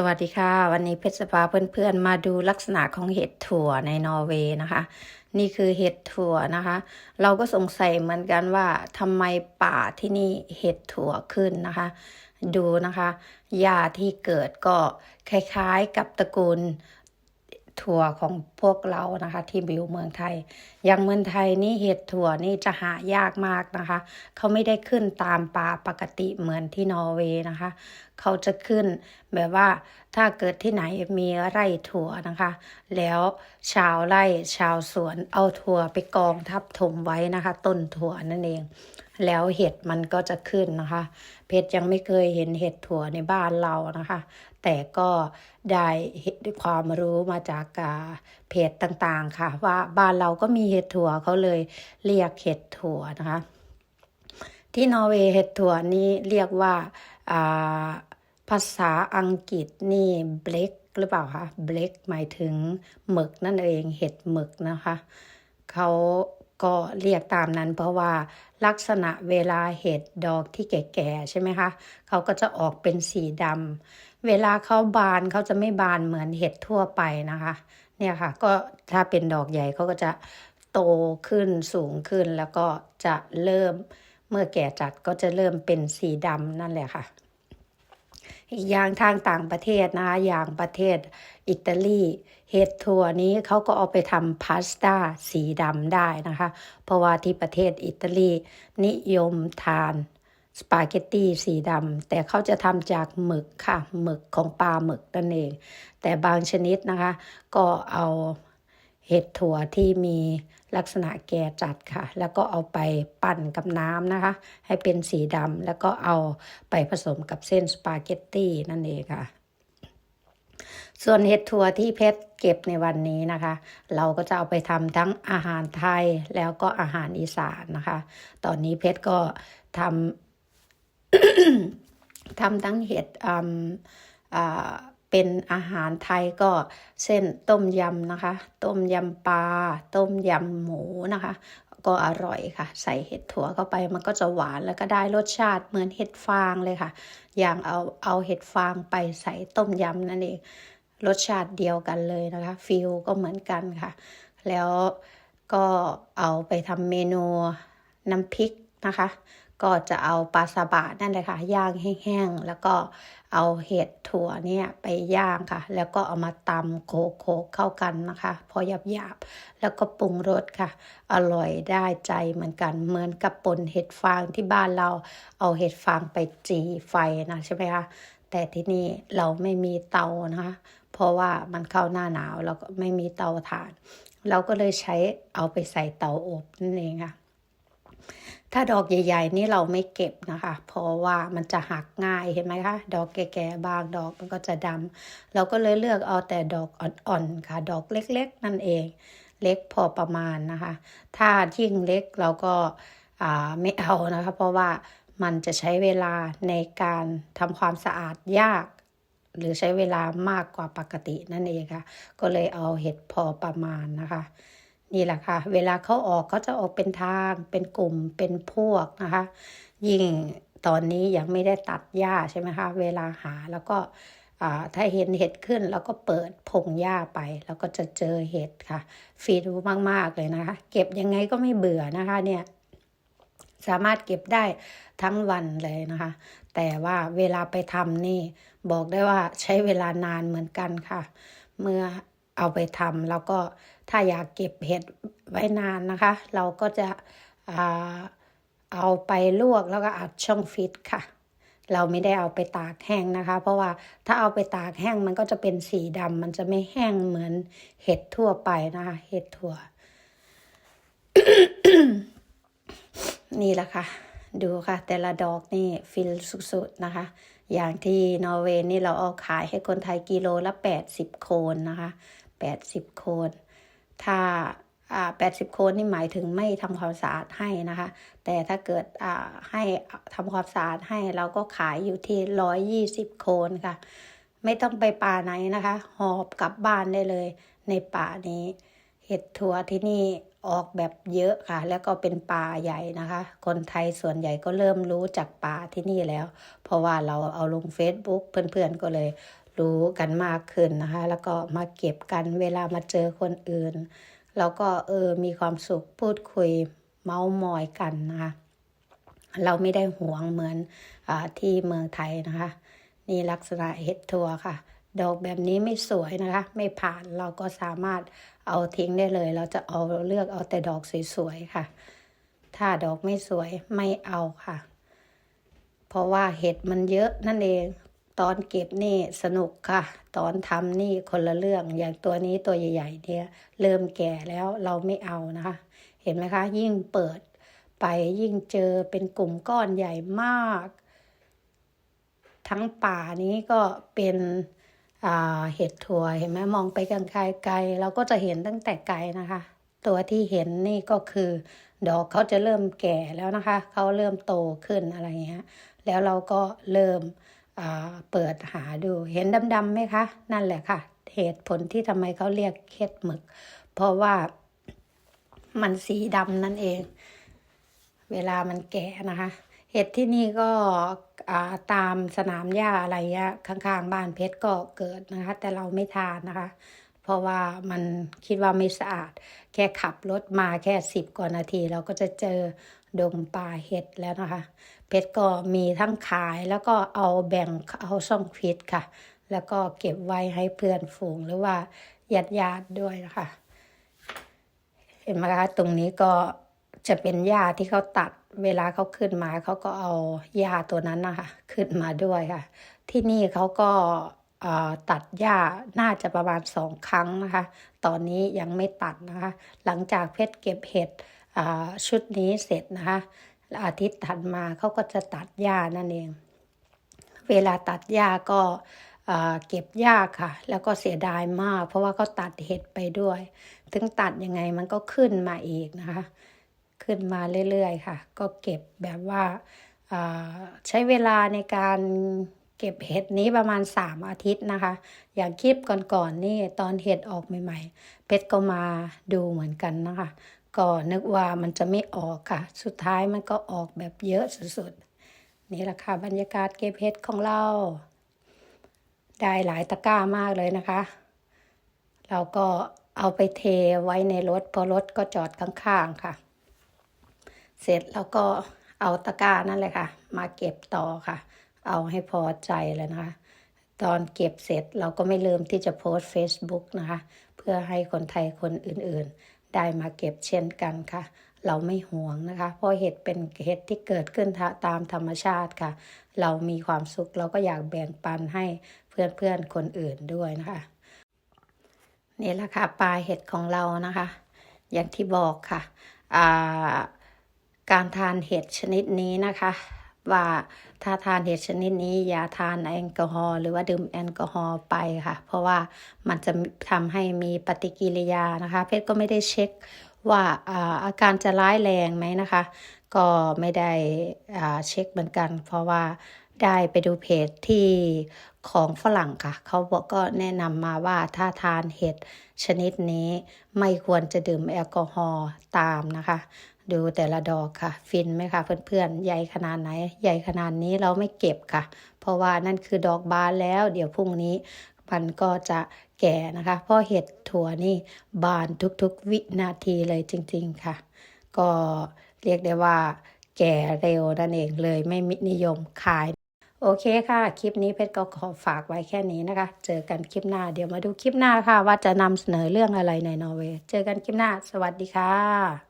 สวัสดีค่ะ วันนี้เพชรพาเพื่อนๆมาดูลักษณะของเห็ดถั่วในนอร์เวย์นะคะ นี่คือเห็ดถั่วนะคะ เราก็สงสัยเหมือนกันว่าทำไมป่าที่นี่เห็ดถั่วขึ้นนะคะ ดูนะคะหญ้าที่เกิดก็คล้ายๆกับตระกูล ถั่วของพวกเรานะคะ ที่อยู่เมืองไทย อย่างเมืองไทยนี่เห็ดถั่วนี่จะหายากมากนะคะ เขาไม่ได้ขึ้นตามป่าปกติเหมือนที่นอร์เวย์นะคะ เขาจะขึ้นแบบว่าถ้าเกิดที่ไหนมีไร่ถั่วนะคะ แล้วชาวไร่ชาวสวนเอาถั่วไปกองทับถมไว้นะคะ ต้นถั่วนั่นเอง แล้วเห็ดมันก็จะขึ้นนะคะ เพชรยังไม่เคยเห็นเห็ดถั่วในบ้านเรานะคะ แต่ก็ได้ความรู้มาจากเพจต่างๆค่ะ ว่าบ้านเราก็มีเห็ดถั่วเขาเลยเรียกเห็ดถั่วนะคะ ที่นอร์เวย์เห็ดถั่วนี่เรียกว่าภาษาอังกฤษนี่เบลกหรือเปล่าคะเบลกหมายถึงหมึกนั่นเองเห็ดหมึกนะคะเขา ก็เรียกตามนั้นเพราะว่าลักษณะเวลาเห็ดดอกที่แก่ๆใช่ไหมคะเขาก็จะออกเป็นสีดำเวลาเขาบานเขาจะไม่บานเหมือนเห็ดทั่วไปนะคะ เนี่ยค่ะ ก็ถ้าเป็นดอกใหญ่เขาก็จะโตขึ้นสูงขึ้นแล้วก็จะเริ่มเมื่อแก่จัดก็จะเริ่มเป็นสีดำนั่นแหละค่ะ อีกอย่างทางต่างประเทศนะคะอย่างประเทศอิตาลีเห็ดถั่วนี้เขาก็เอาไปทำพาสต้าสีดำได้นะคะ เพราะว่าที่ประเทศอิตาลีนิยมทานสปาเกตตีสีดำแต่เขาจะทำจากหมึกค่ะ หมึกของปลาหมึกนั่นเอง แต่บางชนิดนะคะ ก็เอา เห็ดถั่วที่มีลักษณะแก่จัดค่ะ แล้วก็เอาไปปั่นกับน้ำนะคะ ให้เป็นสีดำแล้วก็เอาไปผสมกับเส้นสปาเกตตี้นั่นเองค่ะ ส่วนเห็ดถั่วที่เพชรเก็บในวันนี้นะคะ เราก็จะเอาไปทำทั้งอาหารไทยแล้วก็อาหารอีสานนะคะ ตอนนี้เพชรก็ทำทำทั้งเห็ดอืมอ่า เป็นอาหารไทยก็เส้นต้มยำนะคะ ต้มยำปลา ต้มยำหมูนะคะ ก็อร่อยค่ะ ใส่เห็ดถั่วเข้าไปมันก็จะหวานแล้วก็ได้รสชาติเหมือนเห็ดฟางเลยค่ะ อย่างเอาเอาเห็ดฟางไปใส่ต้มยำนั่นเองรสชาติเดียวกันเลยนะคะฟิลก็เหมือนกันค่ะ แล้วก็เอาไปทำเมนูน้ำพริกนะคะ ก็จะเอาปลาซาบะนั่นเลยค่ะย่างแห้งๆแล้วก็เอาเห็ดถั่วเนี่ยไปย่างค่ะ แล้วก็เอามาตำโขกๆเข้ากันนะคะ พอหยาบๆแล้วก็ปรุงรสค่ะ อร่อยได้ใจเหมือนกันเหมือนกับปนเห็ดฟางที่บ้านเราเอาเห็ดฟางไปจีไฟนะใช่ไหมคะแต่ที่นี่เราไม่มีเตานะคะเพราะว่ามันเข้าหน้าหนาวเราก็ไม่มีเตาถ่าน เราก็เลยใช้เอาไปใส่เตาอบนั่นเองค่ะ ถ้าดอกใหญ่ ๆ นี่เราไม่เก็บนะคะ เพราะว่ามันจะหักง่ายเห็นไหมคะ ดอกแก่ๆบางดอกมันก็จะดำเราก็เลยเลือกเอาแต่ดอกอ่อนๆค่ะ ดอกเล็กๆ นั่นเอง เล็กพอประมาณนะคะ ถ้ายิ่งเล็กเราก็อ่าไม่เอานะคะ เพราะว่ามันจะใช้เวลาในการทำความสะอาดยาก หรือใช้เวลามากกว่าปกตินั่นเองค่ะ ก็เลยเอาเห็ดพอประมาณนะคะ นี่แหละค่ะ เวลาเขาออกเขาจะออกเป็นทาง เป็นกลุ่มเป็นพวกนะคะ ยิ่งตอนนี้ยังไม่ได้ตัดหญ้าใช่ไหมคะ เวลาหาแล้วก็ถ้าเห็นเห็ดขึ้นแล้วก็เปิดพงหญ้าไป แล้วก็จะเจอเห็ดค่ะ ฟีดูมาก ๆ เลยนะคะ เก็บยังไงก็ไม่เบื่อนะคะเนี่ยสามารถเก็บได้ทั้งวันเลยนะคะ แต่ว่าเวลาไปทำนี่บอกได้ว่าใช้เวลานานเหมือนกันค่ะ เมื่อ เอาไปทำแล้วก็ถ้าอยากเก็บเห็ดไว้นานนะคะ เราก็จะอเอาไปลวกแล้วก็อัดช่องฟิตค่ะ เราไม่ได้เอาไปตากแห้งนะคะ เพราะว่าถ้าเอาไปตากแห้งมันก็จะเป็นสีดำมันจะไม่แห้งเหมือนเห็ดทั่วไปนะคะ เห็ดถั่ว นี่แหละค่ะ ดูค่ะ แต่ละดอกนี่ฟิลสุดๆนะคะ อย่างที่นอร์เวย์นี่เราเอาขายให้คนไทยกิโลละ 80 โคนนะคะ 80 โคน ถ้าอ่า80โคนนี่หมายถึงไม่ทำความสะอาดให้นะคะ แต่ถ้าเกิดอ่าให้ทำความสะอาดให้เราก็ขายอยู่ที่120โคนค่ะ ไม่ต้องไปป่าไหนนะคะ หอบกลับบ้านได้เลย ในป่านี้ เห็ดถั่วที่นี่ออกแบบเยอะค่ะ แล้วก็เป็นป่าใหญ่นะคะ คนไทยส่วนใหญ่ก็เริ่มรู้จักป่าที่นี่แล้ว เพราะว่าเราเอาลง Facebook เพื่อนๆก็เลย รู้กันมากขึ้นนะคะ แล้วก็มาเก็บกันเวลามาเจอคนอื่น แล้วก็เออมีความสุขพูดคุยเมาส์มอยกันนะคะเราไม่ได้หวงเหมือนอที่เมืองไทยนะคะ นี่ลักษณะเห็ดทัวค่ะ ดอกแบบนี้ไม่สวยนะคะ ไม่ผ่านเราก็สามารถเอาทิ้งได้เลย เราจะเอาเลือกเอาแต่ดอกสวยๆค่ะ ถ้าดอกไม่สวยไม่เอาค่ะ เพราะว่าเห็ดมันเยอะนั่นเอง ตอนเก็บนี่สนุกค่ะ ตอนทำนี่คนละเรื่องอย่างตัวนี้ตัวใหญ่ ๆ เนี่ย เริ่มแก่แล้วเราไม่เอานะคะ เห็นไหมคะ ยิ่งเปิดไปยิ่งเจอเป็นกลุ่มก้อนใหญ่มาก ทั้งป่านี้ก็เป็นเห็ดถั่วเห็นไหมมองไปไกลๆเราก็จะเห็นตั้งแต่ไกลนะคะ ตัวที่เห็นนี่ก็คือ ดอกเขาจะเริ่มแก่แล้วนะคะ เขาเริ่มโตขึ้นอะไรเงี้ยแล้วเราก็เริ่ม เปิดหาดูเห็นดำๆไหมคะ นั่นแหละค่ะ เหตุผลที่ทำไมเขาเรียกเห็ดหมึก เพราะว่ามันสีดำนั่นเอง เวลามันแก่นะคะ เห็ดที่นี่ก็ตามสนามหญ้าอะไรเงี้ยข้างๆ บ้านเพชรก็เกิดนะคะ แต่เราไม่ทานนะคะ เพราะว่ามันคิดว่าไม่สะอาด แค่ขับรถมาแค่สิบกว่านาที เราก็จะเจอ ดงป่าเห็ดแล้วนะคะ เพชรก็มีทั้งขายแล้วก็เอาแบ่งเอาช่องฟิตค่ะ แล้วก็เก็บไว้ให้เพื่อนฝูงหรือว่าญาติญาติด้วยนะคะ เห็นไหมคะตรงนี้ก็จะเป็นหญ้าที่เขาตัดเวลาเขาขึ้นมาเขาก็เอาหญ้าตัวนั้นนะคะขึ้นมาด้วยค่ะ ที่นี่เขาก็ตัดหญ้าน่าจะประมาณสองครั้งนะคะ ตอนนี้ยังไม่ตัดนะคะ หลังจากเพชรเก็บเห็ด ชุดนี้เสร็จนะคะอาทิตย์ถัดมาเขาก็จะตัดหญ้านั่นเอง เวลาตัดหญ้าก็เก็บยาค่ะ แล้วก็เสียดายมาก เพราะว่าเขาตัดเห็ดไปด้วย ถึงตัดยังไงมันก็ขึ้นมาอีกนะคะ ขึ้นมาเรื่อยๆค่ะ ก็เก็บแบบว่าาใช้เวลาในการเก็บเห็ดนี้ประมาณ 3 อาทิตย์นะคะ อย่างคลิปก่อนๆนี่ตอนเห็ดออกใหม่ ๆ เพชรก็มาดูเหมือนกันนะคะ ก็นึกว่ามันจะไม่ออกค่ะ สุดท้ายมันก็ออกแบบเยอะสุดๆ นี่แหละค่ะบรรยากาศเก็บเห็ดของเรา ได้หลายตะกร้ามากเลยนะคะ เราก็เอาไปเทไว้ในรถพอรถก็จอดข้างๆค่ะ เสร็จแล้วก็เอาตะกร้านั่นเลยค่ะ มาเก็บต่อค่ะ เอาให้พอใจเลยนะคะ ตอนเก็บเสร็จเราก็ไม่ลืมที่จะโพสต์ Facebook นะคะ เพื่อให้คนไทยคนอื่นๆ ได้มาเก็บเช่นกันค่ะ เราไม่ห่วงนะคะ เพราะเห็ดเป็นเห็ดที่เกิดขึ้นตามธรรมชาติค่ะ เรามีความสุขเราก็อยากแบ่งปันให้เพื่อนๆคนอื่นด้วยนะคะนี่แหละค่ะปลาเห็ดของเรานะคะ อย่างที่บอกค่ะาการทานเห็ดชนิดนี้นะคะ ว่าถ้าทานเห็ดชนิดนี้อย่าทานแอลกอฮอล์หรือว่าดื่มแอลกอฮอล์ไปค่ะ เพราะว่ามันจะทำให้มีปฏิกิริยานะคะ เพชรก็ไม่ได้เช็คว่าอาการจะร้ายแรงไหมนะคะ ก็ไม่ได้เช็คเหมือนกัน เพราะว่า ได้ไปดูเพจที่ของฝรั่งค่ะ เขาบอกก็แนะนำมาว่าถ้าทานเห็ดชนิดนี้ไม่ควรจะดื่มแอลกอฮอล์ตามนะคะ ดูแต่ละดอกค่ะ ฟินไหมคะเพื่อนๆ ใหญ่ขนาดไหน ใหญ่ขนาดนี้เราไม่เก็บค่ะ เพราะว่านั่นคือดอกบานแล้ว เดี๋ยวพรุ่งนี้มันก็จะแก่นะคะ เพราะเห็ดถั่วนี่บานทุกๆวินาทีเลยจริงๆค่ะ ก็เรียกได้ว่าแก่เร็วนั่นเองเลยไม่มินิยมขาย โอเคค่ะ คลิปนี้เพชรก็ขอฝากไว้แค่นี้นะคะ เจอกันคลิปหน้า เดี๋ยวมาดูคลิปหน้าค่ะ ว่าจะนำเสนอเรื่องอะไรในนอร์เวย์ เจอกันคลิปหน้า สวัสดีค่ะ